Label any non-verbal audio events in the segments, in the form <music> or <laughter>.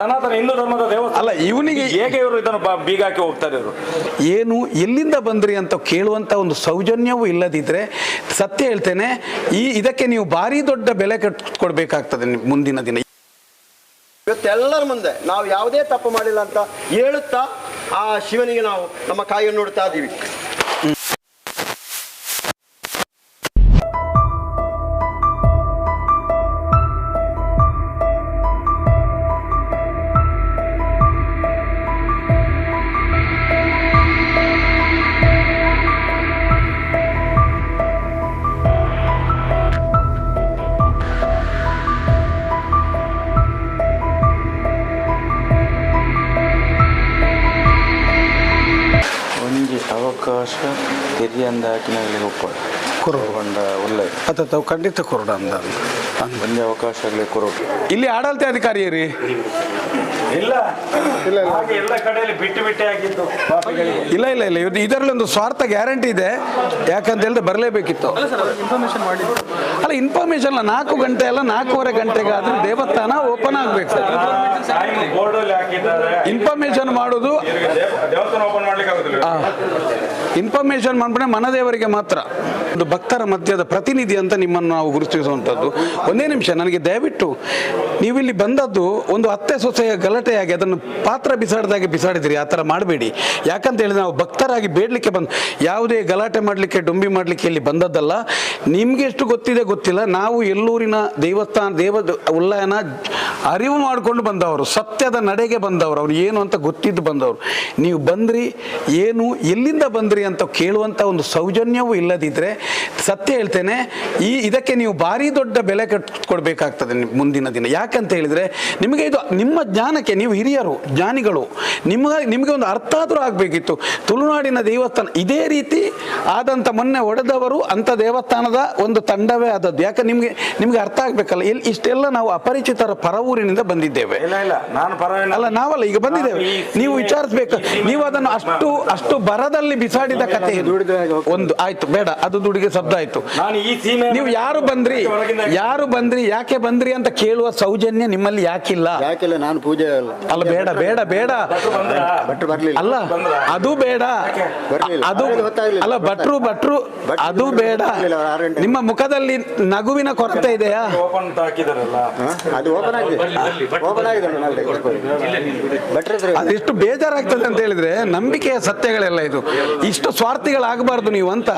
ಸನಾತನ ಹಿಂದೂ ಧರ್ಮದ ದೇವಸ್ಥಾನ. ಅಲ್ಲ ಇವನಿಗೆ ಹೇಗೆ ಇವರು ಇದನ್ನು ಬೀಗಾಕಿ ಬೀಗ ಹಾಕಿ ಹೋಗ್ತಾರೆ ಇವರು ಏನು ಎಲ್ಲಿಂದ ಬಂದ್ರಿ ಅಂತ ಕೇಳುವಂತ ಒಂದು ಸೌಜನ್ಯವೂ ಇಲ್ಲದಿದ್ರೆ ಸತ್ಯ ಹೇಳ್ತೇನೆ ಈ ಇದಕ್ಕೆ ನೀವು ಭಾರಿ ದೊಡ್ಡ ಬೆಲೆ ಕಟ್ಕೊಡ್ಬೇಕಾಗ್ತದೆ ಮುಂದಿನ ದಿನ. ಇವತ್ತೆಲ್ಲರ ಮುಂದೆ ನಾವು ಯಾವುದೇ ತಪ್ಪು ಮಾಡಿಲ್ಲ ಅಂತ ಹೇಳುತ್ತಾ ಆ ಶಿವನಿಗೆ ನಾವು ನಮ್ಮ ಕಾಯಿಯನ್ನು ನೋಡ್ತಾ ಇದ್ದೀವಿ. ಕುರುಬಂಡ ಒಳ್ಳೆ. ಅಥವಾ ತಾವು ಖಂಡಿತ ಕುರುಡ ಅಂದ ಅವಕಾಶ ಅವಕಾಶಗಳೇ ಕುರುಡು ಇಲ್ಲಿ ಆಡಳಿತ ಅಧಿಕಾರಿ ರೀ ಇಲ್ಲ ಇಲ್ಲ. ಎಲ್ಲ ಕಡೆಯಲ್ಲಿ ಬಿಟ್ಟು ಬಿಟ್ಟೆ ಆಗಿದ್ದು. ಇಲ್ಲ ಇಲ್ಲ ಇಲ್ಲ. ಇದು ಇದರಲ್ಲಿ ಒಂದು ಸ್ವಾರ್ಥ ಗ್ಯಾರಂಟಿ ಇದೆ. ಯಾಕಂತ ಹೇಳಿದ್ರೆ ಬರಲೇಬೇಕಿತ್ತು. ಅಲ್ಲ ಇನ್ಫಾರ್ಮೇಶನ್ ಅಲ್ಲ ನಾಲ್ಕು ಗಂಟೆ ಅಲ್ಲ ನಾಲ್ಕೂವರೆ ಗಂಟೆಗೆ ಆದ್ರೆ ದೇವಸ್ಥಾನ ಓಪನ್ ಆಗ್ಬೇಕು ಇನ್ಫಾರ್ಮೇಶನ್ ಮಾಡೋದು. ದೇವಸ್ಥಾನ ಓಪನ್ ಮಾಡ್ಲಿಕ್ಕೆ ಆಗುದಿಲ್ಲ. ಇನ್ಫಾರ್ಮೇಶನ್ ಮಾಡ್ಬಿಟ್ರೆ ಮನದೇವರಿಗೆ ಮಾತ್ರ. ಒಂದು ಭಕ್ತರ ಮಧ್ಯದ ಪ್ರತಿನಿಧಿ ಅಂತ ನಿಮ್ಮನ್ನು ನಾವು ಗುರುತಿಸುವಂಥದ್ದು. ಒಂದೇ ನಿಮಿಷ, ನನಗೆ ದಯವಿಟ್ಟು ನೀವಿಲ್ಲಿ ಬಂದದ್ದು ಒಂದು ಅತ್ತೆ ಸೊಸೆಯ ಗಲಾಟೆಯಾಗಿ, ಅದನ್ನು ಪಾತ್ರ ಬಿಸಾಡಿದಾಗೆ ಬಿಸಾಡಿದಿರಿ, ಆ ಥರ ಮಾಡಬೇಡಿ. ಯಾಕಂತ ಹೇಳಿದ್ರೆ ನಾವು ಭಕ್ತರಾಗಿ ಬೇಡಲಿಕ್ಕೆ ಬಂದು, ಯಾವುದೇ ಗಲಾಟೆ ಮಾಡಲಿಕ್ಕೆ, ಡುಂಬಿ ಮಾಡಲಿಕ್ಕೆ ಇಲ್ಲಿ ಬಂದದ್ದಲ್ಲ. ನಿಮಗೆ ಎಷ್ಟು ಗೊತ್ತಿದೆ ಗೊತ್ತಿಲ್ಲ. ನಾವು ಎಲ್ಲೂರಿನ ದೇವಸ್ಥಾನ, ದೇವ ಉಲ್ಲಯನ ಅರಿವು ಮಾಡಿಕೊಂಡು ಬಂದವರು, ಸತ್ಯದ ನಡೆಗೆ ಬಂದವರು, ಅವ್ರು ಏನು ಅಂತ ಗೊತ್ತಿದ್ದು ಬಂದವರು. ನೀವು ಬಂದ್ರಿ, ಏನು ಎಲ್ಲಿಂದ ಬಂದ್ರಿ ಅಂತ ಕೇಳುವಂಥ ಒಂದು ಸೌಜನ್ಯವೂ ಇಲ್ಲದಿದ್ದರೆ ಸತ್ಯ ಹೇಳ್ತೇನೆ ಈ ಇದಕ್ಕೆ ನೀವು ಭಾರಿ ದೊಡ್ಡ ಬೆಲೆ ಕಟ್ಕೊಡ್ಬೇಕಾಗ್ತದೆ ಮುಂದಿನ ದಿನ. ಯಾಕಂತ ಹೇಳಿದರೆ ನಿಮಗೆ ಇದು ನಿಮ್ಮ ಜ್ಞಾನಕ್ಕೆ ನೀವು ಹಿರಿಯರು ಜ್ಞಾನಿಗಳು ನಿಮ್ಮ ನಿಮಗೆ ಒಂದು ಅರ್ಥ ಆದರೂ ಆಗಬೇಕಿತ್ತು. ತುಳುನಾಡಿನ ದೇವಸ್ಥಾನ ಇದೇ ರೀತಿ ಆದಂಥ ಮೊನ್ನೆ ಒಡೆದವರು ಅಂಥ ದೇವಸ್ಥಾನದ ಒಂದು ತಂಡವೇ ಆದದ್ದು. ಯಾಕೆ ನಿಮಗೆ ನಿಮಗೆ ಅರ್ಥ ಆಗಬೇಕಲ್ಲ ಇಲ್ಲಿ ಇಷ್ಟೆಲ್ಲ ನಾವು ಅಪರಿಚಿತರ ಪರವೂರಿನಿಂದ ಬಂದಿದ್ದೇವೆ. ಇಲ್ಲ ಇಲ್ಲ ನಾನು ಪರವಾಗಿಲ್ಲ. ಅಲ್ಲ ನಾವಲ್ಲ ಈಗ ಬಂದಿದ್ದೇವೆ. ನೀವು ವಿಚಾರಿಸ್ಬೇಕು. ನೀವು ಅದನ್ನು ಅಷ್ಟು ಅಷ್ಟು ಬರದಲ್ಲಿ ಬಿಸಾಡಿದ ಕಥೆ ಕತೆ ಒಂದು ಆಯ್ತು ಬೇಡ ಅದು ದುಡಿಗೆ ಶಬ್ದ ಆಯ್ತು. ನಾನು ಈ ಸೀಮೆ ನೀವು ಯಾರು ಬಂದ್ರಿ? ಯಾರು ಬಂದ್ರಿ? ಯಾಕೆ ಬಂದ್ರಿ ಅಂತ ಕೇಳುವ ಸೌಜನ್ಯ ನಿಮ್ಮಲ್ಲಿ ಯಾಕಿಲ್ಲ? ಯಾಕೆಲ್ಲ ನಾನು ಪೂಜೆ ಅಲ್ಲ. ಅಲ್ಲ ಬೇಡ ಬೇಡ ಬೇಡ. ಅಲ್ಲ ಅದು ಬೇಡ. ಅದು ಅಲ್ಲ ಭಟ್ರು ಭಟ್ರು ಅದು ಬೇಡ. ನಿಮ್ಮ ಮುಖದಲ್ಲಿ ನಗುವಿನ ಕೊರತೆ ಇದೆಯಾ? ಅದಿಷ್ಟು ಬೇಜಾರಾಗ್ತದೆ ಅಂತ ಹೇಳಿದ್ರೆ ನಂಬಿಕೆಯ ಸತ್ಯಗಳೆಲ್ಲ ಇದು. ಇಷ್ಟು ಸ್ವಾರ್ಥಿಗಳಾಗಬಾರ್ದು ನೀವು ಅಂತ.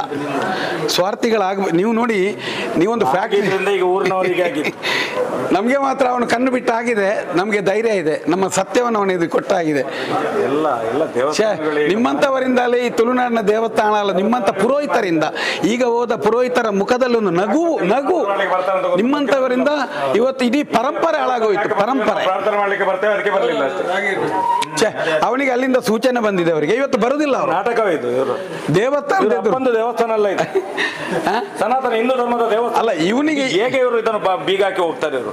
ಸ್ವಾರ್ಥಿಗಳಾಗ ನೀವು ನೋಡಿ ನೀವೊಂದು ಫ್ಯಾಕ್ಟ್ರಿ ನಮಗೆ <laughs> ಮಾತ್ರ ಅವನು ಕಣ್ಣು ಬಿಟ್ಟಾಗಿದೆ ನಮಗೆ ಧೈರ್ಯ ಇದೆ ನಮ್ಮ ಸತ್ಯವನ್ನು ಅವನು ಇದು ಕೊಟ್ಟಾಗಿದೆ. ನಿಮ್ಮಂಥವರಿಂದಲೇ ಈ ತುಳುನಾಡಿನ ದೇವಸ್ಥಾನ ಅಲ್ಲ ನಿಮ್ಮಂಥ ಪುರೋಹಿತರಿಂದ ಈಗ ಹೋದ ಪುರೋಹಿತರ ಮುಖದಲ್ಲಿ ಒಂದು ನಗು. ನಗು ನಿಮ್ಮಂಥವರಿಂದ ಇವತ್ತು ಇಡೀ ಪರಂಪರೆ ಹಾಳಾಗೋಯ್ತು ಪರಂಪರೆ. ಅವನಿಗೆ ಅಲ್ಲಿಂದ ಸೂಚನೆ ಬಂದಿದೆ ಅವರಿಗೆ ಇವತ್ತು ಬರುದಿಲ್ಲ ನಾಟಕವೇ ಇದು ಇವರು. ದೇವಸ್ಥಾನ ಒಂದು ದೇವಸ್ಥಾನ ಅಲ್ಲ ಇದು. ಸನಾತನ ಹಿಂದೂ ಧರ್ಮದ ದೇವಸ್ಥಾನ. ಅಲ್ಲ ಇವನಿಗೆ ಹೇಗೆ ಇವರು ಇದನ್ನು ಬೀಗ ಹಾಕಿ ಹೋಗ್ತಾರೆ ಇವರು?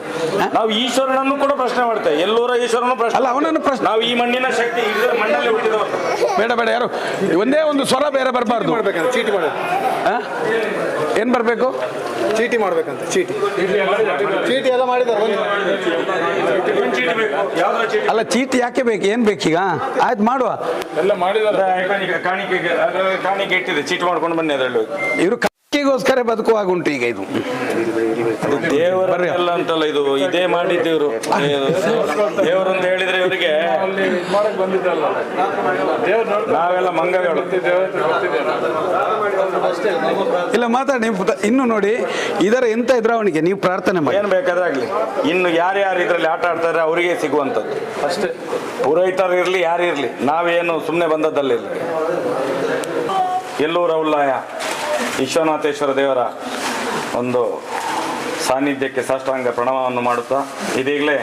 ನಾವು ಈಶ್ವರನನ್ನು ಕೂಡ ಪ್ರಶ್ನೆ ಮಾಡ್ತೇವೆ. ಎಲ್ಲೂರ ಈಶ್ವರನು ಪ್ರಶ್ನೆ ಅಲ್ಲ, ಅವನನ್ನು ಪ್ರಶ್ನೆ- ನಾವು ಈ ಮಣ್ಣಿನ ಶಕ್ತಿ ಇದ್ರ ಮಣ್ಣಲ್ಲಿ ಹುಟ್ಟಿದವರು. ಬೇಡ ಬೇಡ ಯಾರು? ಒಂದೇ ಒಂದು ಸ್ವರ ಬೇರೆ ಬರಬಾರ್ದು. ಚೀಟಿ ಮಾಡಿ. ಏನ್ ಬರಬೇಕು? ಚೀಟಿ ಮಾಡ್ಬೇಕಂತ ಚೀಟಿ. ಚೀಟಿ ಎಲ್ಲ ಮಾಡಿದ್ದಾರೆ ಅಲ್ಲ ಚೀಟಿ ಯಾಕೆ ಬೇಕು? ಏನ್ ಬೇಕೀಗ? ಆಯ್ತು ಮಾಡುವ. ಎಲ್ಲ ಮಾಡಿದಾರೆ. ಕಾಣಿಕೆ ಕಾಣಿಕೆ ಇಟ್ಟಿದೆ. ಚೀಟಿ ಮಾಡ್ಕೊಂಡು ಬನ್ನಿ ಅದರಲ್ಲಿ ಇವರು ಕಾಣಿಕೆಗೋಸ್ಕರ ಬದುಕುವಾಗ ಉಂಟು ಈಗ ಇದು. ದೇವರಲ್ಲ ಅಂತಲ್ಲ ಇದು ಇದೇ ಮಾಡಿದ್ದೇವರು. ದೇವರು ಅಂತ ಹೇಳಿದ್ರೆ ಇವರಿಗೆ ನಾವೆಲ್ಲ ಮಂಗಗಳು. ಇಲ್ಲ ಮಾತಾಡಿ ನೀವು ಇನ್ನು ನೋಡಿ ಇದರ ಎಂತ ಎದುರಾವಣಿಗೆ ನೀವು ಪ್ರಾರ್ಥನೆ ಮಾಡಿ. ಏನ್ ಬೇಕಾದ್ರೆ ಆಗ್ಲಿ. ಇನ್ನು ಯಾರ್ಯಾರು ಇದ್ರಲ್ಲಿ ಆಟ ಆಡ್ತಾರೆ ಅವರಿಗೆ ಸಿಗುವಂಥದ್ದು. ಅಷ್ಟೇ. ಪುರೋಹಿತರು ಇರ್ಲಿ ಯಾರು ಇರ್ಲಿ ನಾವೇನು ಸುಮ್ಮನೆ ಬಂದದ್ದಲ್ಲಿ ಇಲ್ಲಿ ಎಲ್ಲೂರ ಉಲ್ಲಾಯ ವಿಶ್ವನಾಥೇಶ್ವರ ದೇವರ ಒಂದು ಸಾನ್ನಿಧ್ಯಕ್ಕೆ ಸಾಷ್ಟಾಂಗ ಪ್ರಣಾಮವನ್ನು ಮಾಡುತ್ತಾ, ಇದೀಗಲೇ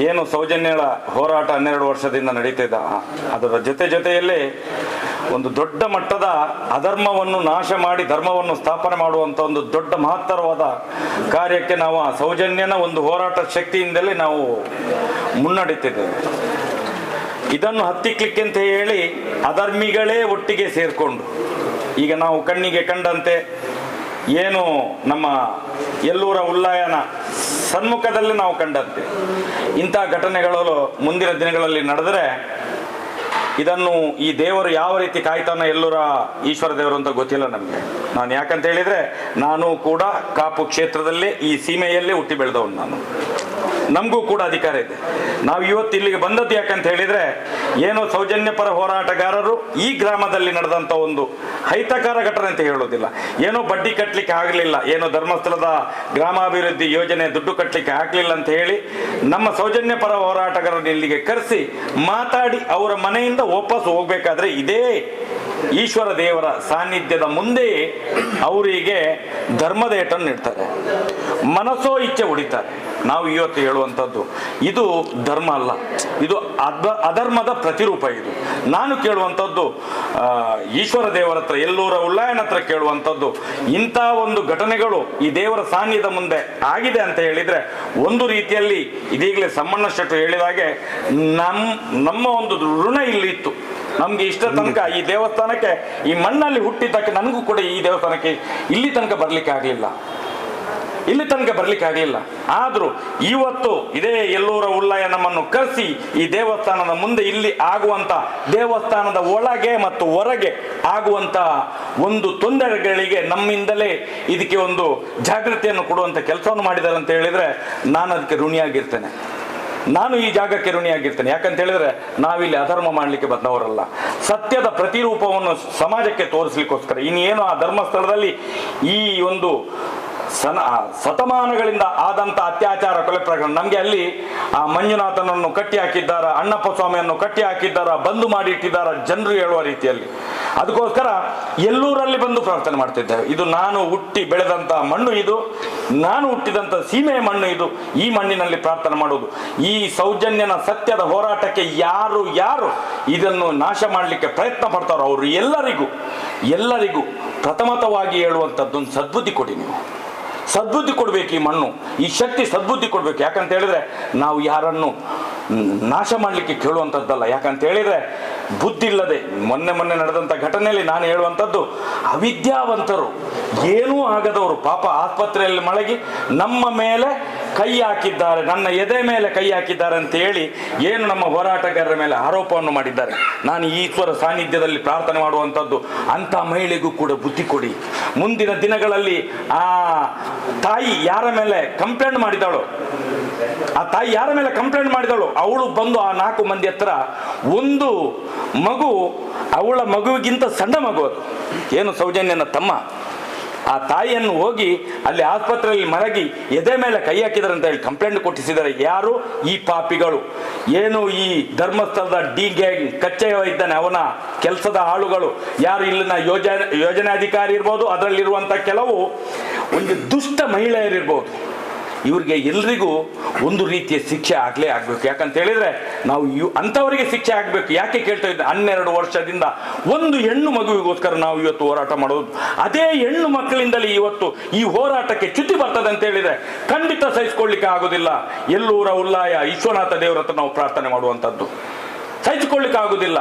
ಏನು ಸೌಜನ್ಯಗಳ ಹೋರಾಟ ಹನ್ನೆರಡು ವರ್ಷದಿಂದ ನಡೀತಿದ್ದ ಅದರ ಜೊತೆ ಜೊತೆಯಲ್ಲಿ ಒಂದು ದೊಡ್ಡ ಮಟ್ಟದ ಅಧರ್ಮವನ್ನು ನಾಶ ಮಾಡಿ ಧರ್ಮವನ್ನು ಸ್ಥಾಪನೆ ಮಾಡುವಂಥ ಒಂದು ದೊಡ್ಡ ಮಹತ್ತರವಾದ ಕಾರ್ಯಕ್ಕೆ ನಾವು ಆ ಸೌಜನ್ಯನ ಒಂದು ಹೋರಾಟ ಶಕ್ತಿಯಿಂದಲೇ ನಾವು ಮುನ್ನಡೀತಿದ್ದೇವೆ ಇದನ್ನು ಹತ್ತಿಕ್ಲಿಕ್ಕೆ ಅಂತ ಹೇಳಿ ಅಧರ್ಮಿಗಳೇ ಒಟ್ಟಿಗೆ ಸೇರಿಕೊಂಡು ಈಗ ನಾವು ಕಣ್ಣಿಗೆ ಕಂಡಂತೆ ಏನು ನಮ್ಮ ಎಲ್ಲೂರ ಉಲ್ಲಾಯನ ಸನ್ಮುಖದಲ್ಲಿ ನಾವು ಕಂಡಂತೆ. ಇಂಥ ಘಟನೆಗಳು ಮುಂದಿನ ದಿನಗಳಲ್ಲಿ ನಡೆದರೆ ಇದನ್ನು ಈ ದೇವರು ಯಾವ ರೀತಿ ಕಾಯ್ತಾನ ಎಲ್ಲರ ಈಶ್ವರ ದೇವರು ಅಂತ ಗೊತ್ತಿಲ್ಲ ನಮಗೆ. ನಾನು ಯಾಕಂತ ಹೇಳಿದರೆ, ನಾನು ಕೂಡ ಕಾಪು ಕ್ಷೇತ್ರದಲ್ಲಿ ಈ ಸೀಮೆಯಲ್ಲೇ ಹುಟ್ಟಿ ಬೆಳೆದವನು ನಾನು. ನಮಗೂ ಕೂಡ ಅಧಿಕಾರ ಇದೆ. ನಾವು ಇವತ್ತು ಇಲ್ಲಿಗೆ ಬಂದದ್ದು ಯಾಕಂತ ಹೇಳಿದ್ರೆ, ಏನೋ ಸೌಜನ್ಯ ಪರ ಹೋರಾಟಗಾರರು ಈ ಗ್ರಾಮದಲ್ಲಿ ನಡೆದಂತ ಒಂದು ಹೈತಕಾರ ಘಟನೆ ಅಂತ ಹೇಳೋದಿಲ್ಲ. ಏನೋ ಬಡ್ಡಿ ಕಟ್ಟಲಿಕ್ಕೆ ಆಗಲಿಲ್ಲ, ಏನೋ ಧರ್ಮಸ್ಥಳದ ಗ್ರಾಮಾಭಿವೃದ್ಧಿ ಯೋಜನೆ ದುಡ್ಡು ಕಟ್ಟಲಿಕ್ಕೆ ಆಗಲಿಲ್ಲ ಅಂತ ಹೇಳಿ ನಮ್ಮ ಸೌಜನ್ಯ ಪರ ಇಲ್ಲಿಗೆ ಕರೆಸಿ ಮಾತಾಡಿ ಅವರ ಮನೆಯಿಂದ ವಾಪಸ್ ಹೋಗ್ಬೇಕಾದ್ರೆ ಇದೇ ಈಶ್ವರ ದೇವರ ಸಾನ್ನಿಧ್ಯದ ಮುಂದೆ ಅವರಿಗೆ ಧರ್ಮದ ಏಟನ್ನು ನೀಡ್ತಾರೆ ಮನಸ್ಸೋ ಇಚ್ಛೆ ಉಡಿತಾರೆ. ನಾವು ಇವತ್ತು ಹೇಳುವಂಥದ್ದು, ಇದು ಧರ್ಮ ಅಲ್ಲ, ಇದು ಅಧ ಅಧರ್ಮದ ಪ್ರತಿರೂಪ ಇದು. ನಾನು ಕೇಳುವಂಥದ್ದು ಈಶ್ವರ ದೇವರ ಹತ್ರ, ಎಲ್ಲೂರ ಉಲ್ಲಾಯನ ಹತ್ರ ಕೇಳುವಂಥದ್ದು, ಇಂಥ ಒಂದು ಘಟನೆಗಳು ಈ ದೇವರ ಸಾನ್ನಿಧ್ಯ ಮುಂದೆ ಆಗಿದೆ ಅಂತ ಹೇಳಿದ್ರೆ, ಒಂದು ರೀತಿಯಲ್ಲಿ ಇದೀಗಲೇ ಸಮ್ಮಣ್ಣ ಶೆಟ್ಟರು ಹೇಳಿದ ಹಾಗೆ ನಮ್, ನಮ್ಮ ಒಂದು ಋಣ ಇಲ್ಲಿ ಇತ್ತು ನಮ್ಗೆ ಇಷ್ಟ ತನಕ ಈ ದೇವಸ್ಥಾನಕ್ಕೆ, ಈ ಮಣ್ಣಲ್ಲಿ ಹುಟ್ಟಿದ್ದಕ್ಕೆ ನನಗೂ ಕೂಡ ಈ ದೇವಸ್ಥಾನಕ್ಕೆ ಇಲ್ಲಿ ತನಕ ಬರ್ಲಿಕ್ಕೆ ಆಗಲಿಲ್ಲ. ಇಲ್ಲಿ ತನಕ ಬರ್ಲಿಕ್ಕೆ ಆಗಲಿಲ್ಲ. ಆದ್ರೂ ಇವತ್ತು ಇದೇ ಎಲ್ಲೂರ ಉಲ್ಲಯ ನಮ್ಮನ್ನು ಕರೆಸಿ ಈ ದೇವಸ್ಥಾನದ ಮುಂದೆ ಇಲ್ಲಿ ಆಗುವಂತ, ದೇವಸ್ಥಾನದ ಒಳಗೆ ಮತ್ತು ಹೊರಗೆ ಆಗುವಂತ ಒಂದು ತೊಂದರೆಗಳಿಗೆ ನಮ್ಮಿಂದಲೇ ಇದಕ್ಕೆ ಒಂದು ಜಾಗೃತಿಯನ್ನು ಕೊಡುವಂತ ಕೆಲಸವನ್ನು ಮಾಡಿದ್ದಾರೆ ಅಂತ ಹೇಳಿದ್ರೆ ನಾನು ಅದಕ್ಕೆ ಋಣಿಯಾಗಿರ್ತೇನೆ. ನಾನು ಈ ಜಾಗಕ್ಕೆ ಋಣಿಯಾಗಿರ್ತೇನೆ. ಯಾಕಂತ ಹೇಳಿದ್ರೆ ನಾವಿಲ್ಲಿ ಅಧರ್ಮ ಮಾಡಲಿಕ್ಕೆ ಬಂದವರಲ್ಲ. ಸತ್ಯದ ಪ್ರತಿರೂಪವನ್ನು ಸಮಾಜಕ್ಕೆ ತೋರಿಸ್ಲಿಕ್ಕೋಸ್ಕರ ಇನ್ನೇನು ಆ ಧರ್ಮಸ್ಥಳದಲ್ಲಿ ಈ ಒಂದು ಸನ ಶತಮಾನಗಳಿಂದ ಆದಂತ ಅತ್ಯಾಚಾರ ಕೊಲೆ ಪ್ರಕರಣ ನಮಗೆ ಅಲ್ಲಿ ಆ ಮಂಜುನಾಥನನ್ನು ಕಟ್ಟಿ ಹಾಕಿದ್ದಾರ ಅಣ್ಣಪ್ಪ ಸ್ವಾಮಿಯನ್ನು ಕಟ್ಟಿ ಹಾಕಿದ್ದಾರ ಬಂದು ಮಾಡಿ ಇಟ್ಟಿದ್ದಾರ, ಜನರು ಹೇಳುವ ರೀತಿಯಲ್ಲಿ. ಅದಕ್ಕೋಸ್ಕರ ಎಲ್ಲೂರಲ್ಲಿ ಬಂದು ಪ್ರಾರ್ಥನೆ ಮಾಡ್ತಿದ್ದೇವೆ ಇದು ನಾನು ಹುಟ್ಟಿ ಬೆಳೆದಂತಹ ಮಣ್ಣು ಇದು, ನಾನು ಹುಟ್ಟಿದಂತ ಸೀಮೆಯ ಮಣ್ಣು ಇದು, ಈ ಮಣ್ಣಿನಲ್ಲಿ ಪ್ರಾರ್ಥನೆ ಮಾಡುವುದು. ಈ ಸೌಜನ್ಯನ ಸತ್ಯದ ಹೋರಾಟಕ್ಕೆ ಯಾರು ಯಾರು ಇದನ್ನು ನಾಶ ಮಾಡಲಿಕ್ಕೆ ಪ್ರಯತ್ನ ಪಡ್ತಾರೋ ಅವರು ಎಲ್ಲರಿಗೂ ಎಲ್ಲರಿಗೂ ಪ್ರಥಮತವಾಗಿ ಹೇಳುವಂಥದ್ದೊಂದು ಸದ್ಬುದ್ಧಿ ಕೊಡಿ ನೀವು. ಸದ್ಬುದ್ಧಿ ಕೊಡ್ಬೇಕು ಈ ಮಣ್ಣು, ಈ ಶಕ್ತಿ ಸದ್ಬುದ್ಧಿ ಕೊಡ್ಬೇಕು. ಯಾಕಂತ ಹೇಳಿದ್ರೆ ನಾವು ಯಾರನ್ನು ನಾಶ ಮಾಡಲಿಕ್ಕೆ ಕೇಳುವಂಥದ್ದಲ್ಲ. ಯಾಕಂತ ಹೇಳಿದರೆ ಬುದ್ಧಿ ಇಲ್ಲದೆ ಮೊನ್ನೆ ಮೊನ್ನೆ ನಡೆದಂಥ ಘಟನೆಯಲ್ಲಿ ನಾನು ಹೇಳುವಂಥದ್ದು, ಅವಿದ್ಯಾವಂತರು ಏನೂ ಆಗದವರು, ಪಾಪ ಆಸ್ಪತ್ರೆಯಲ್ಲಿ ಮಳಗಿ ನಮ್ಮ ಮೇಲೆ ಕೈ ಹಾಕಿದ್ದಾರೆ, ನನ್ನ ಎದೆ ಮೇಲೆ ಕೈ ಹಾಕಿದ್ದಾರೆ ಅಂತ ಹೇಳಿ ಏನು ನಮ್ಮ ಹೋರಾಟಗಾರರ ಮೇಲೆ ಆರೋಪವನ್ನು ಮಾಡಿದ್ದಾರೆ. ನಾನು ಈಶ್ವರ ಸಾನ್ನಿಧ್ಯದಲ್ಲಿ ಪ್ರಾರ್ಥನೆ ಮಾಡುವಂಥದ್ದು, ಅಂಥ ಮಹಿಳೆಗೂ ಕೂಡ ಬುದ್ಧಿ ಕೊಡಿ. ಮುಂದಿನ ದಿನಗಳಲ್ಲಿ ಆ ತಾಯಿ ಯಾರ ಮೇಲೆ ಕಂಪ್ಲೇಂಟ್ ಮಾಡಿದಳು ಆ ತಾಯಿ ಯಾರ ಮೇಲೆ ಕಂಪ್ಲೇಂಟ್ ಮಾಡಿದಳು? ಅವಳು ಬಂದು ಆ ನಾಲ್ಕು ಮಂದಿ ಹತ್ರ ಒಂದು ಮಗು ಅವಳ ಮಗುವಿಗಿಂತ ಸಣ್ಣ ಮಗು ಅದು. ಏನು ಸೌಜನ್ಯನ ತಮ್ಮ? ಆ ತಾಯಿಯನ್ನು ಹೋಗಿ ಅಲ್ಲಿ ಆಸ್ಪತ್ರೆಯಲ್ಲಿ ಮರಗಿ ಎದೆ ಮೇಲೆ ಕೈ ಹಾಕಿದ್ದಾರೆ ಅಂತ ಹೇಳಿ ಕಂಪ್ಲೇಂಟ್ ಕೊಟ್ಟಿಸಿದ್ದಾರೆ. ಯಾರು? ಈ ಪಾಪಿಗಳು. ಏನು ಈ ಧರ್ಮಸ್ಥಳದ ಡಿ ಗ್ಯಾಂಗ್ ಕಚ್ಚೆಯ ಇದ್ದಾನೆ ಅವನ ಕೆಲಸದ ಆಳುಗಳು? ಯಾರು ಇಲ್ಲಿನ ಯೋಜನೆ ಯೋಜನಾಧಿಕಾರಿ ಇರ್ಬೋದು? ಅದರಲ್ಲಿರುವಂಥ ಕೆಲವು ಒಂದು ದುಷ್ಟ ಮಹಿಳೆಯರಿರ್ಬೋದು. ಇವ್ರಿಗೆ ಎಲ್ರಿಗೂ ಒಂದು ರೀತಿಯ ಶಿಕ್ಷೆ ಆಗಲೇ ಆಗಬೇಕು. ಯಾಕಂತ ಹೇಳಿದ್ರೆ ನಾವು ಇವ್ ಅಂಥವರಿಗೆ ಶಿಕ್ಷೆ ಆಗಬೇಕು. ಯಾಕೆ ಕೇಳ್ತಾ ಇದ್ದೆ? ಹನ್ನೆರಡು ವರ್ಷದಿಂದ ಒಂದು ಹೆಣ್ಣು ಮಗುವಿಗೋಸ್ಕರ ನಾವು ಇವತ್ತು ಹೋರಾಟ ಮಾಡೋದು. ಅದೇ ಹೆಣ್ಣು ಮಕ್ಕಳಿಂದಲೇ ಇವತ್ತು ಈ ಹೋರಾಟಕ್ಕೆ ಚ್ಯುತಿ ಬರ್ತದೆ ಅಂತ ಹೇಳಿದ್ರೆ ಖಂಡಿತ ಸಹಿಸಿಕೊಳ್ಳಿಕ್ಕೆ ಆಗೋದಿಲ್ಲ. ಎಲ್ಲೂರ ಉಲ್ಲಾಯ, ವಿಶ್ವನಾಥ ದೇವರ ಹತ್ರ ನಾವು ಪ್ರಾರ್ಥನೆ ಮಾಡುವಂಥದ್ದು. ಸಹಿಸಿಕೊಳ್ಳಿಕ್ಕೆ ಆಗುದಿಲ್ಲ.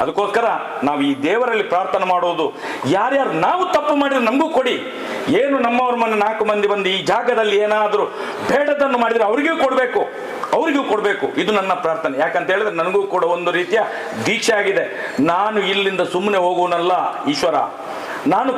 ಅದಕ್ಕೋಸ್ಕರ ನಾವು ಈ ದೇವರಲ್ಲಿ ಪ್ರಾರ್ಥನೆ ಮಾಡುವುದು ಯಾರ್ಯಾರು ನಾವು ತಪ್ಪು ಮಾಡಿದ್ರೆ ನಮಗೂ ಕೊಡಿ. ಏನು ನಮ್ಮವ್ರ ಮನೆ ನಾಲ್ಕು ಮಂದಿ ಬಂದು ಈ ಜಾಗದಲ್ಲಿ ಏನಾದರೂ ಬೇಡದನ್ನು ಮಾಡಿದರೆ ಅವರಿಗೂ ಕೊಡಬೇಕು. ಅವರಿಗೂ ಕೊಡಬೇಕು. ಇದು ನನ್ನ ಪ್ರಾರ್ಥನೆ. ಯಾಕಂತ ಹೇಳಿದ್ರೆ ನನಗೂ ಕೂಡ ಒಂದು ರೀತಿಯ ದೀಕ್ಷೆ ಆಗಿದೆ ನಾನು ಇಲ್ಲಿಂದ ಸುಮ್ಮನೆ ಹೋಗುವನಲ್ಲ ಈಶ್ವರ. ನಾನು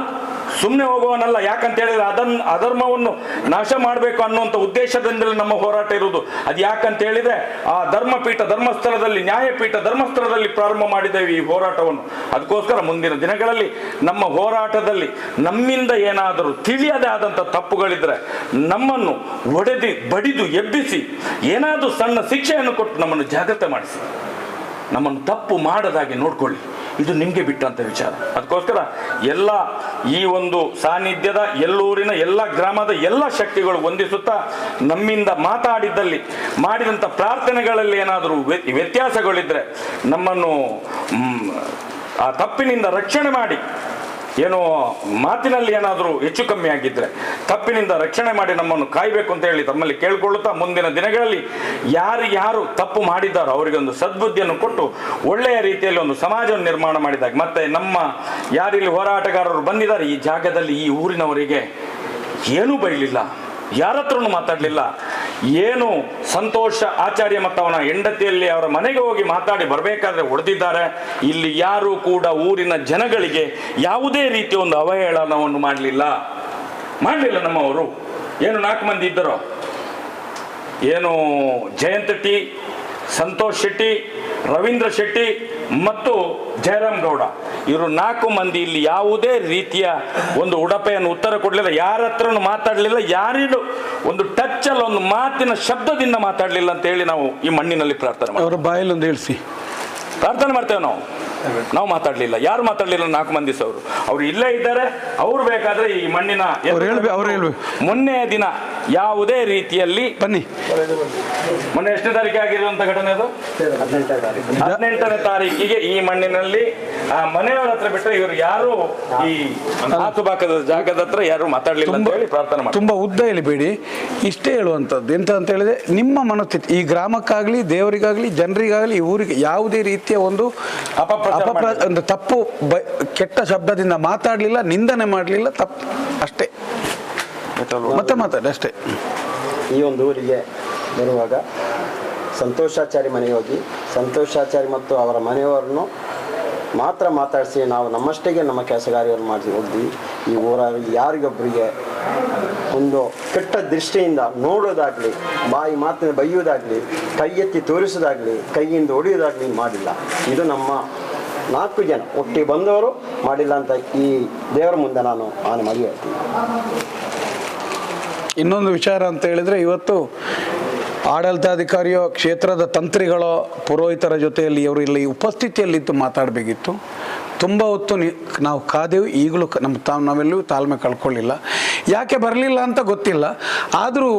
ಸುಮ್ಮನೆ ಹೋಗುವನಲ್ಲ ಯಾಕಂತ ಹೇಳಿದ್ರೆ ಅದನ್ನ ಅಧರ್ಮವನ್ನು ನಾಶ ಮಾಡಬೇಕು ಅನ್ನುವಂಥ ಉದ್ದೇಶದಿಂದಲೇ ನಮ್ಮ ಹೋರಾಟ ಇರುವುದು. ಅದು ಯಾಕಂತ ಹೇಳಿದ್ರೆ, ಆ ಧರ್ಮಪೀಠ, ಧರ್ಮಸ್ಥಳದಲ್ಲಿ, ನ್ಯಾಯಪೀಠ ಧರ್ಮಸ್ಥಳದಲ್ಲಿ ಪ್ರಾರಂಭ ಮಾಡಿದ್ದೇವೆ ಈ ಹೋರಾಟವನ್ನು. ಅದಕ್ಕೋಸ್ಕರ ಮುಂದಿನ ದಿನಗಳಲ್ಲಿ ನಮ್ಮ ಹೋರಾಟದಲ್ಲಿ ನಮ್ಮಿಂದ ಏನಾದರೂ ತಿಳಿಯದೇ ಆದಂಥ ತಪ್ಪುಗಳಿದ್ರೆ ನಮ್ಮನ್ನು ಒಡೆದು ಬಡಿದು, ಎಬ್ಬಿಸಿ, ಏನಾದರೂ ಸಣ್ಣ ಶಿಕ್ಷೆಯನ್ನು ಕೊಟ್ಟು ನಮ್ಮನ್ನು ಜಾಗ್ರತೆ ಮಾಡಿಸಿ. ನಮ್ಮನ್ನು ತಪ್ಪು ಮಾಡದಾಗೆ ನೋಡ್ಕೊಳ್ಳಿ. ಇದು ನಿಮಗೆ ಬಿಟ್ಟಂತ ವಿಚಾರ. ಅದಕ್ಕೋಸ್ಕರ ಎಲ್ಲ ಈ ಒಂದು ಸಾನ್ನಿಧ್ಯದ, ಎಲ್ಲೂರಿನ ಎಲ್ಲ ಗ್ರಾಮದ ಎಲ್ಲ ಶಕ್ತಿಗಳು ಹೊಂದಿಸುತ್ತಾ ನಮ್ಮಿಂದ ಮಾತಾಡಿದ್ದಲ್ಲಿ ಮಾಡಿದಂಥ ಪ್ರಾರ್ಥನೆಗಳಲ್ಲಿ ಏನಾದರೂ ವ್ಯ- ವ್ಯತ್ಯಾಸಗಳಿದ್ರೆ ನಮ್ಮನ್ನು ಆ ತಪ್ಪಿನಿಂದ ರಕ್ಷಣೆ ಮಾಡಿ ಏನೋ ಮಾತಿನಲ್ಲಿ ಏನಾದರೂ ಹೆಚ್ಚು ಕಮ್ಮಿ ಆಗಿದ್ದರೆ ತಪ್ಪಿನಿಂದ ರಕ್ಷಣೆ ಮಾಡಿ ನಮ್ಮನ್ನು ಕಾಯಬೇಕು ಅಂತ ಹೇಳಿ ತಮ್ಮಲ್ಲಿ ಕೇಳಿಕೊಳ್ಳುತ್ತಾ ಮುಂದಿನ ದಿನಗಳಲ್ಲಿ ಯಾರು ಯಾರು ತಪ್ಪು ಮಾಡಿದ್ದಾರೋ ಅವರಿಗೆ ಒಂದು ಸದ್ಬುದ್ಧಿಯನ್ನು ಕೊಟ್ಟು ಒಳ್ಳೆಯ ರೀತಿಯಲ್ಲಿ ಒಂದು ಸಮಾಜವನ್ನು ನಿರ್ಮಾಣ ಮಾಡಿದಾಗ, ಮತ್ತೆ ನಮ್ಮ ಯಾರಿಲ್ಲಿ ಹೋರಾಟಗಾರರು ಬಂದಿದ್ದಾರೆ ಈ ಜಾಗದಲ್ಲಿ, ಈ ಊರಿನವರಿಗೆ ಏನೂ ಬೈಲಿಲ್ಲ. ಯಾರ ಹತ್ರನೂ ಮಾತಾಡಲಿಲ್ಲ. ಏನು ಸಂತೋಷ ಆಚಾರ್ಯ ಮತ್ತು ಅವನ ಹೆಂಡತಿಯಲ್ಲಿ ಅವರ ಮನೆಗೆ ಹೋಗಿ ಮಾತಾಡಿ ಬರಬೇಕಾದ್ರೆ ಹೊಡೆದಿದ್ದಾರೆ. ಇಲ್ಲಿ ಯಾರು ಕೂಡ ಊರಿನ ಜನಗಳಿಗೆ ಯಾವುದೇ ರೀತಿಯ ಒಂದು ಅವಹೇಳನವನ್ನು ಮಾಡಲಿಲ್ಲ. ಮಾಡಲಿಲ್ಲ ನಮ್ಮವರು. ಏನು ನಾಲ್ಕು ಮಂದಿ ಇದ್ದರೋ? ಏನು ಜಯಂತ ಟಿ ಸಂತೋಷ್ ಶೆಟ್ಟಿ, ರವೀಂದ್ರ ಶೆಟ್ಟಿ ಮತ್ತು ಜಯರಾಮ್ ಗೌಡ. ಇವರು ನಾಲ್ಕು ಮಂದಿ ಇಲ್ಲಿ ಯಾವುದೇ ರೀತಿಯ ಒಂದು ಉಡಪೆಯನ್ನು ಉತ್ತರ ಕೊಡಲಿಲ್ಲ. ಯಾರ ಹತ್ರನೂ ಮಾತಾಡಲಿಲ್ಲ. ಯಾರಿಗೂ ಒಂದು ಟಚ್ ಅಲ್ಲಿ ಒಂದು ಮಾತಿನ ಶಬ್ದದಿಂದ ಮಾತಾಡಲಿಲ್ಲ ಅಂತ ಹೇಳಿ ನಾವು ಈ ಮಣ್ಣಿನಲ್ಲಿ ಪ್ರಾರ್ಥನೆ ಮಾಡ್ತೇವೆ ಅವರ ಬಾಯಲ್ಲಿ ಒಂದು ಹೇಳಿಸಿ. ಪ್ರಾರ್ಥನೆ ಮಾಡ್ತೇವೆ ನಾವು. ನಾವು ಮಾತಾಡ್ಲಿಲ್ಲ. ಯಾರು ಮಾತಾಡ್ಲಿಲ್ಲ? ನಾಲ್ಕು ಮಂದಿ ಅವರು. ಅವ್ರು ಇಲ್ಲೇ ಇದ್ದಾರೆ. ಅವ್ರು ಬೇಕಾದ್ರೆ ಈ ಮಣ್ಣಿನ ಮೊನ್ನೆ ದಿನ ಯಾವುದೇ ರೀತಿಯಲ್ಲಿ ಬನ್ನಿ. ಮೊನ್ನೆ ಎಷ್ಟನೇ ತಾರೀಕು ಆಗಿರುವಂತ ಘಟನೆ ಅದು? ಹದಿನೆಂಟನೇ ತಾರೀಕಿಗೆ ಈ ಮಣ್ಣಿನಲ್ಲಿ ಆ ಮನೆಯವರ ಹತ್ರ ಬಿಟ್ಟರೆ ಇವರು ಯಾರು ಈ ಹಾಸುಬಾಕದ ಜಾಗದ ಹತ್ರ ಯಾರು ಮಾತಾಡ್ಲಿಲ್ಲ ಅಂತ ಹೇಳಿ ಪ್ರಾರ್ಥನೆ ಮಾಡಿ ತುಂಬಾ ಉದ್ದ ಹೇಳಿಬೇಡಿ ಇಷ್ಟೇ ಹೇಳುವಂಥದ್ದು. ಎಂತ ಅಂತ ಹೇಳಿದ್ರೆ ನಿಮ್ಮ ಮನಸ್ಥಿತಿ ಈ ಗ್ರಾಮಕ್ಕಾಗ್ಲಿ ದೇವರಿಗಾಗ್ಲಿ ಜನರಿಗಾಗಲಿ ಊರಿಗೆ ಯಾವುದೇ ರೀತಿಯ ಒಂದು ಅಪಪ್ರಚಾರ ಅಪಪ್ರ ಒಂದು ತಪ್ಪು ಬ ಕೆಟ್ಟ ಶಬ್ದದಿಂದ ಮಾತಾಡಲಿಲ್ಲ ನಿಂದನೆ ಮಾಡಲಿಲ್ಲ ತಪ್ಪು. ಅಷ್ಟೇ. ಮತ್ತೆ ಮಾತಾಡಿ ಅಷ್ಟೇ. ಈ ಒಂದು ಊರಿಗೆ ಬರುವಾಗ ಸಂತೋಷಾಚಾರಿ ಮನೆಗೆ ಹೋಗಿ ಸಂತೋಷಾಚಾರಿ ಮತ್ತು ಅವರ ಮನೆಯವರನ್ನು ಮಾತ್ರ ಮಾತಾಡಿಸಿ ನಾವು ನಮ್ಮಷ್ಟೇಗೆ ನಮ್ಮ ಕೆಲಸಗಾರಿಯನ್ನು ಮಾಡಿ ಹೋದ್ವಿ ಈ ಊರಲ್ಲಿ ಯಾರಿಗೊಬ್ಬರಿಗೆ ಒಂದು ಕೆಟ್ಟ ದೃಷ್ಟಿಯಿಂದ ನೋಡೋದಾಗಲಿ ಬಾಯಿ ಮಾತಿನ ಬೈಯೋದಾಗಲಿ ಕೈ ಎತ್ತಿ ತೋರಿಸೋದಾಗಲಿ ಕೈಯಿಂದ ಹೊಡೆಯೋದಾಗಲಿ ಮಾಡಿಲ್ಲ. ಇದು ನಮ್ಮ ನಾಲ್ಕು ಜನ. ಒಟ್ಟಿಗೆ ಬಂದವರು ಮಾಡಿಲ್ಲ ಅಂತ ಈ ದೇವರ ಮುಂದೆ ನಾನು ಆನೆ ಮಾಡಿ ಹೇಳ್ತೀನಿ ಇನ್ನೊಂದು ವಿಚಾರ ಅಂತ ಹೇಳಿದ್ರೆ ಇವತ್ತು ಆಡಳಿತಾಧಿಕಾರಿಯೋ, ಕ್ಷೇತ್ರದ ತಂತ್ರಿಗಳೋ, ಪುರೋಹಿತರ ಜೊತೆಯಲ್ಲಿ ಇವರು ಇಲ್ಲಿ ಉಪಸ್ಥಿತಿಯಲ್ಲಿದ್ದು ಮಾತಾಡಬೇಕಿತ್ತು. ತುಂಬ ಹೊತ್ತು ನಾವು ಕಾದೆವು, ಈಗಲೂ ನಮ್ಮ ತಾ ನಾವೆಲ್ಲೂ ತಾಳ್ಮೆ ಕಳ್ಕೊಳ್ಳಿಲ್ಲ. ಯಾಕೆ ಬರಲಿಲ್ಲ ಅಂತ ಗೊತ್ತಿಲ್ಲ. ಆದರೂ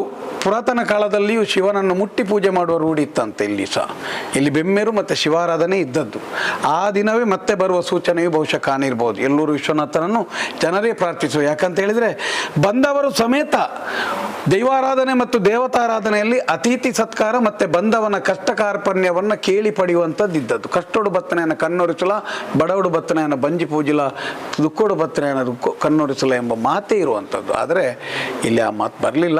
ಪುರಾತನ ಕಾಲದಲ್ಲಿಯೂ ಶಿವನನ್ನು ಮುಟ್ಟಿ ಪೂಜೆ ಮಾಡುವ ರೂಢಿ ಇತ್ತಂತೆ ಇಲ್ಲಿ ಸಹ. ಇಲ್ಲಿ ಬೆಮ್ಮೆರು ಮತ್ತು ಶಿವಾರಾಧನೆ ಇದ್ದದ್ದು. ಆ ದಿನವೇ ಮತ್ತೆ ಬರುವ ಸೂಚನೆಯು ಬಹುಶಃ ಕಾಣಿರ್ಬೋದು. ಎಲ್ಲೂರು ವಿಶ್ವನಾಥನನ್ನು ಜನರೇ ಪ್ರಾರ್ಥಿಸುವ. ಯಾಕಂತ ಹೇಳಿದರೆ, ಬಂದವರು ಸಮೇತ ದೈವಾರಾಧನೆ ಮತ್ತು ದೇವತಾರಾಧನೆಯಲ್ಲಿ ಅತಿಥಿ ಸತ್ಕಾರ ಮತ್ತು ಬಂದವನ ಕಷ್ಟ ಕಾರ್ಪಣ್ಯವನ್ನು ಕೇಳಿ ಪಡೆಯುವಂಥದ್ದು ಇದ್ದದ್ದು ಕಷ್ಟೋಡು ಬತ್ತನೆಯನ್ನು ಕಣ್ಣೊರಿಸಲ, ಬಡವಡು ಬತ್ತನೆಯನ್ನು ಬಂಜಿ ಪೂಜಿಲ ದುಕ್ಕೋಡು ಬತ್ತನೆಯನ್ನು ದುಕ್ಕು ಕಣ್ಣೊರಿಸಲ ಎಂಬ ಮಾತೇ ಇರುವಂಥದ್ದು. ಆದರೆ ಇಲ್ಲಿ ಆ ಮಾತು ಬರಲಿಲ್ಲ.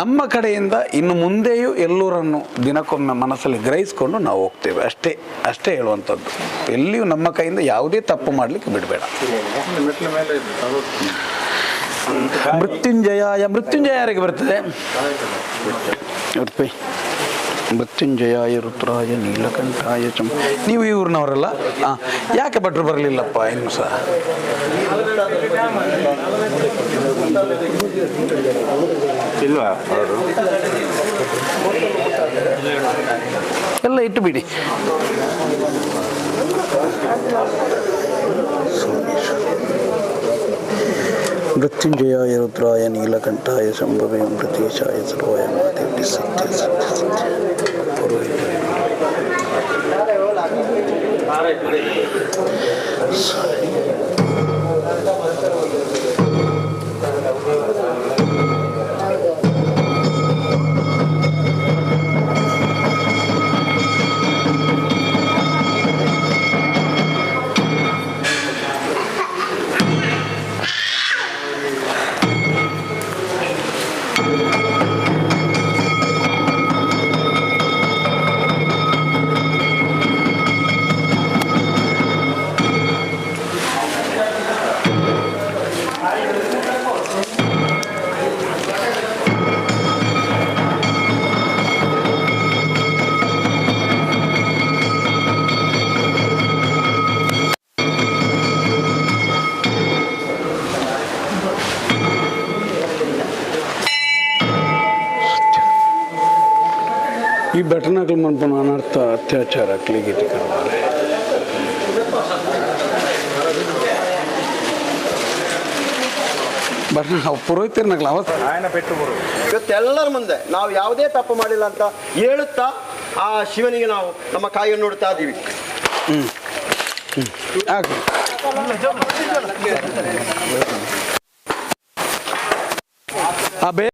ನಮ್ಮ ಕಡೆಯಿಂದ ಇನ್ನು ಮುಂದೆಯೂ ಎಲ್ಲರನ್ನು ದಿನಕ್ಕೊಮ್ಮೆ ಮನಸ್ಸಲ್ಲಿ ಗ್ರಹಿಸಿಕೊಂಡು ನಾವು ಹೋಗ್ತೇವೆ. ಅಷ್ಟೇ ಅಷ್ಟೇ ಹೇಳುವಂಥದ್ದು. ಎಲ್ಲಿಯೂ ನಮ್ಮ ಕೈಯಿಂದ ಯಾವುದೇ ತಪ್ಪು ಮಾಡಲಿಕ್ಕೆ ಬಿಡಬೇಡ. ಮೃತ್ಯುಂಜಯ ಮೃತ್ಯುಂಜಯ ಯಾರಿಗೆ ಬರ್ತದೆ. ಮೃತ್ಯುಂಜಯಾಯ ರುದ್ರಾಯ ನೀಲಕಂಠಾಯ ಚಂ ನೀವು ಇವ್ರನ್ನವರಲ್ಲ ಹಾಂ ಯಾಕೆ ಭಟ್ರು ಬರಲಿಲ್ಲಪ್ಪ ಇನ್ನು ಸಹ? ಇಲ್ವಾ ಅವರು? ಎಲ್ಲ ಇಟ್ಟು ಬಿಡಿ. ಮೃತ್ಯುಂಜಯಾಯ ರುದ್ರಾಯ ನೀಲಕಂಠಾಯ ಶಂಭವೇ ಮೃತೇಶಾಯ ಸರ್ವಾಯ. ಮಾದೇವಿ ಸತ್ಯ ಸತ್ಯ ಸತ್ಯ. ஆ ரைட் ரைட் ಈ घटना के ಅನರ್ಥ ಅತ್ಯಾಚಾರ अनर्थ अत्याचार अकलीगिरी ಅವತ್ತು ಇವತ್ತೆಲ್ಲರ ಮುಂದೆ ನಾವು ಯಾವುದೇ ತಪ್ಪು ಮಾಡಿಲ್ಲ ಅಂತ ಹೇಳುತ್ತಾ ಆ ಶಿವನಿಗೆ ನಾವು ನಮ್ಮ ಕಾಯಿಯನ್ನು ನೋಡ್ತಾ ಇದ್ದೀವಿ. ಹ್ಞೂ ಆ ಬೇ